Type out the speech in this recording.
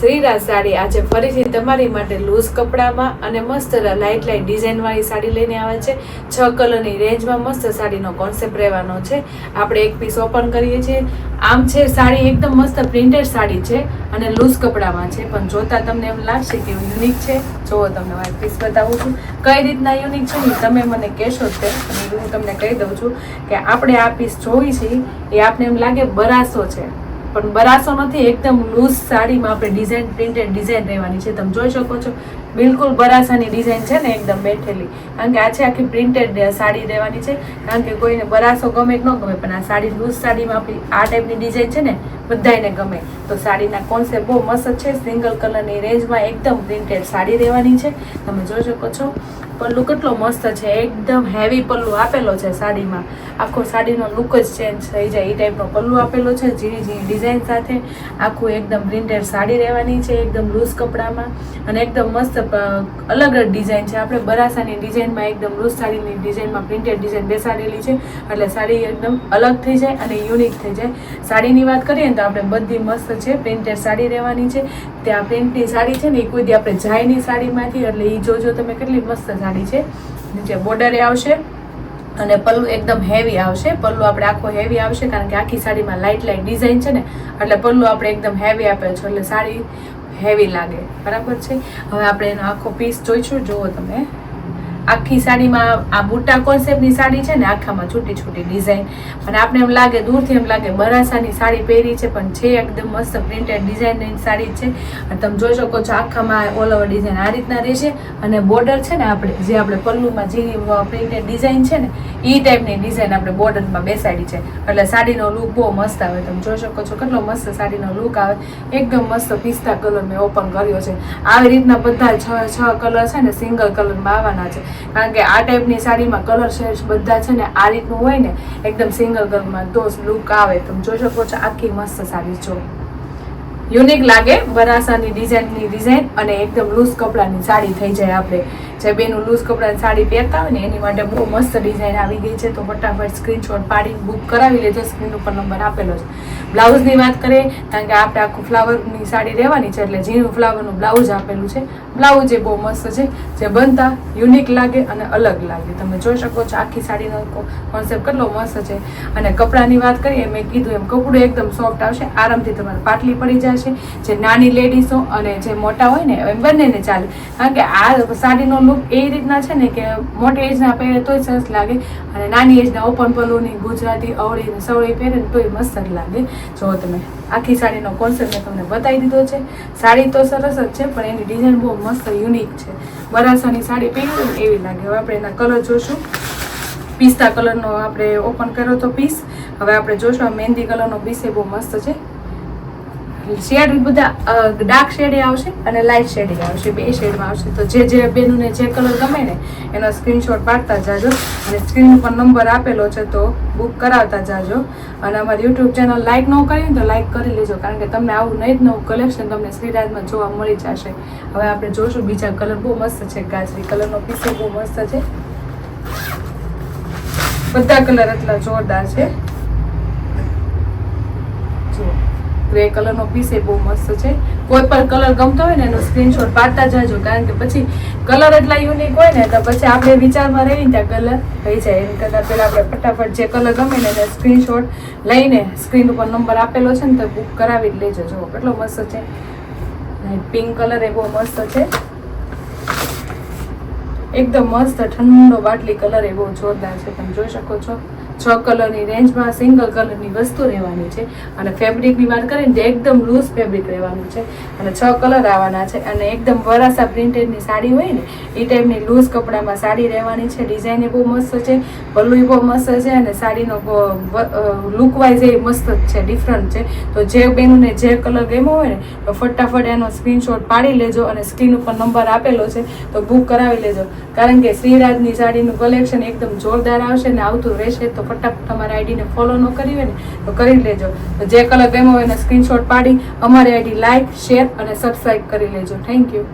શ્રીરાજ સાડી આજે ફરીથી તમારી માટે લૂઝ કપડામાં અને મસ્ત લાઇટ લાઇટ ડિઝાઇનવાળી સાડી લઈને આવે છે. છ કલરની રેન્જમાં મસ્ત સાડીનો કોન્સેપ્ટ રહેવાનો છે. આપણે એક પીસ ઓપન કરીએ છીએ. આમ છે સાડી એકદમ મસ્ત પ્રિન્ટેડ સાડી છે અને લૂઝ કપડામાં છે. પણ જોતા તમને એમ લાગશે કે યુનિક છે. જોવો તમને મારી પીસ બતાવું છું. કઈ રીતના યુનિક છે ને તમે મને કહેશો તે હું તમને કહી દઉં છું કે આપણે આ પીસ જોઈ છે એ આપણે એમ લાગે બરાસો છે. પણ બરાસો નથી, એકદમ લૂઝ સાડીમાં આપણે ડિઝાઇન પ્રિન્ટેડ ડિઝાઇન રહેવાની છે. તમે જોઈ શકો છો, બિલકુલ બરાસાની ડિઝાઇન છે ને એકદમ બેઠેલી. કારણ કે આ છે આખી પ્રિન્ટેડ સાડી રહેવાની છે. કારણ કે કોઈને બરાસો ગમે કે ન ગમે, પણ આ સાડી લૂઝ સાડીમાં આપણી, આ ટાઈપની ડિઝાઇન છે ને બધાને ગમે. તો સાડીના કોન્સેપ્ટ બહુ મસ્ત છે. સિંગલ કલરની રેન્જમાં એકદમ પ્રિન્ટેડ સાડી રહેવાની છે. તમે જોઈ શકો છો પલ્લુ કેટલો મસ્ત છે, એકદમ હેવી પલ્લુ આપેલો છે સાડીમાં. આખો સાડીનો લુક જ ચેન્જ થઈ જાય. એ ટાઈપનો પલ્લુ આપેલો છે, ઝીણી ઝીણી ડિઝાઇન સાથે. આખું એકદમ પ્રિન્ટેડ સાડી રહેવાની છે, એકદમ લૂઝ કપડામાં. અને એકદમ મસ્ત અલગ જ ડિઝાઇન છે. આપણે બરાસાની ડિઝાઇનમાં એકદમ લૂઝ સાડીની ડિઝાઇનમાં પ્રિન્ટેડ ડિઝાઇન બેસાડેલી છે. એટલે સાડી એકદમ અલગ થઈ જાય અને યુનિક થઈ જાય. સાડીની વાત કરીએ ને તો આપણે બધી મસ્ત છે પ્રિન્ટેડ સાડી રહેવાની છે. ત્યાં પ્રિન્ટની સાડી છે ને એ કોઈ દી આપણે જાયની સાડીમાંથી. એટલે એ જોજો તમે કેટલી મસ્ત સાડી છે. નીચે બોર્ડરે આવશે અને પલ્લુ એકદમ હેવી આવશે. પલ્લુ આપણે આખો હેવી આવશે કારણ કે આખી સાડીમાં લાઇટ લાઇટ ડિઝાઇન છે ને. એટલે પલ્લુ આપણે એકદમ હેવી આપેલ છે. એટલે સાડી હેવી લાગે. બરાબર છે? હવે આપણે એનો આખો પીસ જોઈશું. જુઓ તમે. આખી સાડીમાં આ બુટ્ટા કોન્સેપ્ટની સાડી છે ને, આખામાં છૂટી છૂટી ડિઝાઇન અને આપણે એમ લાગે, દૂરથી એમ લાગે, બરાસાની સાડી પહેરી છે, પણ છે એકદમ મસ્ત પ્રિન્ટેડ ડિઝાઇનની સાડી છે. અને તમે જોઈ શકો છો આખામાં ઓલ ઓવર ડિઝાઇન આ રીતના રહેશે. અને બોર્ડર છે ને આપણે, જે આપણે પલ્લુમાં જે પ્રિન્ટેડ ડિઝાઇન છે ને એ ટાઈપની ડિઝાઇન આપણે બોર્ડરમાં બેસાડી છે. એટલે સાડીનો લુક બહુ મસ્ત આવે. તમે જોઈ શકો છો કેટલો મસ્ત સાડીનો લુક આવે. એકદમ મસ્ત પિસ્તા કલર મેં ઓપન કર્યો છે. આવી રીતના બધા છ છ કલર છે ને સિંગલ કલરમાં આવવાના છે. કારણ કે આ ટાઈપની સાડીમાં કલર શેડ્સ બધા છે ને આ રીતનું હોય ને, એકદમ સિંગલ કલરમાં તો લુક આવે. તમે જોઈ શકો છો, આખી મસ્ત સાડી જો યુનિક લાગે બરાસાની ડિઝાઇનની ડિઝાઇન અને એકદમ લૂઝ કપડાની સાડી થઈ જાય આપણે. જે બેનું લૂઝ કપડાની સાડી પહેરતા હોય ને, એની માટે બહુ મસ્ત ડિઝાઇન આવી ગઈ છે. તો ફટાફટ સ્ક્રીનશોટ પાડીને બુક કરાવી લેજો. સ્ક્રીન ઉપર નંબર આપેલો છે. બ્લાઉઝની વાત કરીએ, કારણ કે આપણે આખું ફ્લાવરની સાડી રહેવાની છે, એટલે ઝીણું ફ્લાવરનું બ્લાઉઝ આપેલું છે. બ્લાઉઝ એ બહુ મસ્ત છે, જે બનતા યુનિક લાગે અને અલગ લાગે. તમે જોઈ શકો છો આખી સાડીનો કોન્સેપ્ટ કેટલો મસ્ત છે. અને કપડાની વાત કરીએ, મેં કીધું એમ કપડું એકદમ સોફ્ટ આવશે, આરામથી તમારે પાટલી પડી જશે. જે નાની લેડીઝો અને જે મોટા હોય ને, એમ બંનેને ચાલે. કારણ કે આ સાડીનો લુક એ રીતના છે ને કે મોટી એજના પહેરે તોય સરસ લાગે, અને નાની એજના ઓપન પલુની ગુજરાતી અવળી સવળી પહેરે ને તોય મસ્ત લાગે. જો તમે આખી સાડીનો કોન્સેપ્ટ મેં તમને બતાવી દીધો છે. સાડી તો સરસ જ છે, પણ એની ડિઝાઇન બહુ મસ્ત યુનિક છે. બરાસાની સાડી પહેરી ને એવી લાગે. હવે આપણે એના કલર જોશું. પિસ્તા કલરનો આપણે ઓપન કર્યો તો પીસ હવે આપણે જોશું આ મહેંદી કલરનો પીસ એ બહુ મસ્ત છે. શેડ બધા ડાર્ક શેડે આવશે અને લાઇટ શેડે આવશે, બે શેડમાં આવશે. તો જે જે બેનુને જે કલર ગમે ને, એનો સ્ક્રીનશોટ પાડતા જાજો અને સ્ક્રીન ઉપર નંબર આપેલો છે તો બુક કરાવતા જાજો. અને અમારી યુટ્યુબ ચેનલ લાઇક ન કરી તો લાઇક કરી લેજો, કારણ કે તમને આવું નહીં જ નવું કલેક્શન તમને શ્રીરાજમાં જોવા મળી જશે. હવે આપણે જોશું બીજા કલર બહુ મસ્ત છે ગાજરી. કલરનો પીસો બહુ મસ્ત છે. બધા કલર એટલા જોરદાર છે જુઓ ગ્રે કલરનો પીસ એ બહુ મસ્ત છે. કોઈ પણ કલર ગમતો હોય ને એનો સ્ક્રીનશોટ પાડતા જાજો, કારણ કે પછી કલર એટલા યુનિક હોય ને, તો પછી આપણે વિચારમાં રહીને ત્યાં કલર થઈ જાય. એની કરતાં પહેલાં આપણે ફટાફટ જે કલર ગમે ને એને સ્ક્રીનશોટ લઈને સ્ક્રીન ઉપર નંબર આપેલો છે ને, તો બુક કરાવી લેજો. જુઓ, કેટલો મસ્ત છે. પિંક કલર એ બહુ મસ્ત છે. એકદમ મસ્ત ઠંડો બાટલી કલર એ બહુ જોરદાર છે. તમે જોઈ શકો છો. છ કલરની રેન્જમાં સિંગલ કલરની વસ્તુ રહેવાની છે. અને ફેબ્રિકની વાત કરીએ ને તો એકદમ લૂઝ ફેબ્રિક રહેવાનું છે. અને છ કલર આવવાના છે. અને એકદમ વરાસા પ્રિન્ટેડની સાડી હોય ને, એ ટાઈપની લૂઝ કપડામાં સાડી રહેવાની છે. ડિઝાઇન એ બહુ મસ્ત છે. પલ્લુય બહુ મસ્ત છે અને સાડીનો લુક વાઇઝ એ મસ્ત છે. ડિફરન્ટ છે. તો જે બેનુને જે કલર ગમ્યો હોય ને, તો ફટાફટ એનો સ્ક્રીનશોટ પાડી લેજો અને સ્ક્રીન ઉપર નંબર આપેલો છે, તો બુક કરાવી લેજો. કારણ કે શ્રીરાજની સાડીનું કલેક્શન એકદમ જોરદાર આવશે ને આવતું રહેશે તો ફટાફટ તમારા આઈડીને ફોલો ન કરી હોય ને, તો કરી લેજો. જે કલર ગમ્યો હોય એને સ્ક્રીનશોટ પાડી, અમારી આઈડી લાઈક શેર અને સબસ્ક્રાઈબ કરી લેજો. Thank you